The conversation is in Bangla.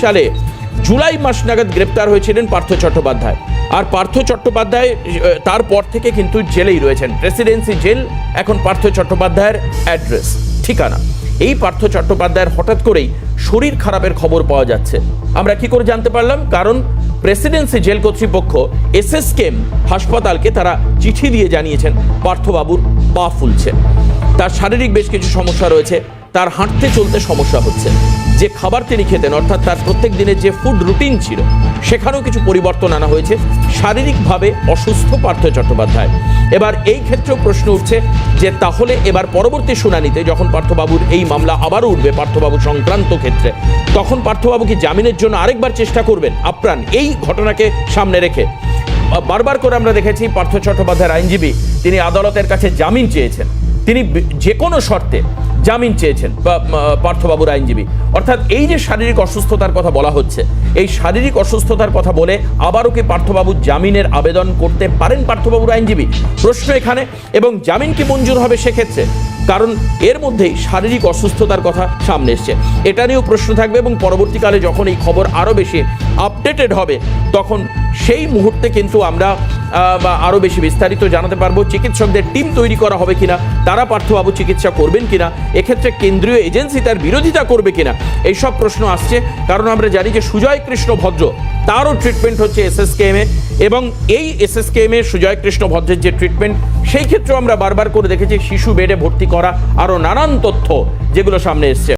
সালে জুলাই মাস নাগাদ গ্রেপ্তার হয়েছিলেন পার্থ চট্টোপাধ্যায়। আর পার্থ চট্টোপাধ্যায় তারপর থেকে কিন্তু জেলেই রয়েছেন। প্রেসিডেন্সি জেল, এখন পার্থ চট্টোপাধ্যায়ের অ্যাড্রেস, ঠিকানা। এই পার্থ চট্টোপাধ্যায়ের হঠাৎ করেই শরীর খারাপের খবর পাওয়া যাচ্ছে। আমরা কি করে জানতে পারলাম? কারণ প্রেসিডেন্সি জেল কর্তৃপক্ষ এসএসকেএম হাসপাতালকে তারা চিঠি দিয়ে জানিয়েছেন, পার্থবাবুর পা ফুলছে। তার শারীরিক বেশ কিছু সমস্যা রয়েছে, তার হাঁটতে চলতে সমস্যা হচ্ছে। যে খাবার তিনি খেতেন, অর্থাৎ তার প্রত্যেক দিনের যে ফুড রুটিন ছিল, সেখানেও কিছু পরিবর্তন আনা হয়েছে শারীরিকভাবে অসুস্থ পার্থ চট্টোপাধ্যায়। এবার এই ক্ষেত্রেও প্রশ্ন উঠছে যে তাহলে এবার পরবর্তী শুনানিতে যখন পার্থবাবুর এই মামলা আবারও উঠবে পার্থবাবু সংক্রান্ত ক্ষেত্রে, তখন পার্থবাবু কি জামিনের জন্য আরেকবার চেষ্টা করবেন? আপ্রাণ, এই ঘটনাকে সামনে রেখে। বারবার করে আমরা দেখেছি পার্থ চট্টোপাধ্যায়ের আইনজীবী, তিনি আদালতের কাছে জামিন চেয়েছেন। তিনি যে কোনো শর্তে জামিন চেয়েছেন পার্থবাবুর আইনজীবী। অর্থাৎ এই যে শারীরিক অসুস্থতার কথা বলা হচ্ছে, এই শারীরিক অসুস্থতার কথা বলে আবারও কি পার্থবাবু জামিনের আবেদন করতে পারেন পার্থবাবুর আইনজীবী? প্রশ্ন এখানে, এবং জামিন কি মঞ্জুর হবে সেক্ষেত্রে? কারণ এর মধ্যেই শারীরিক অসুস্থতার কথা সামনে এসছে। এটা নিয়েও প্রশ্ন থাকবে, এবং পরবর্তীকালে যখন এই খবর আরও বেশি আপডেটেড হবে, তখন সেই মুহূর্তে কিন্তু আমরা বা আরও বেশি বিস্তারিত জানাতে পারব চিকিৎসকদের টিম তৈরি করা হবে কিনা, তারা পার্থবাবু চিকিৎসা করবেন কিনা, এক্ষেত্রে কেন্দ্রীয় এজেন্সি তার বিরোধিতা করবে কিনা, এইসব প্রশ্ন আসছে। কারণ আমরা জানি যে সুজয় কৃষ্ণ ভদ্র, তারও ট্রিটমেন্ট হচ্ছে এসএসকেএমে এবং এই এসএসকেএমে সুজয় কৃষ্ণ ভদ্রের যে ট্রিটমেন্ট সেই ক্ষেত্রেও আমরা বারবার করে দেখেছি শিশু বেডে ভর্তি করা আরও নানান তথ্য যেগুলো সামনে এসছে।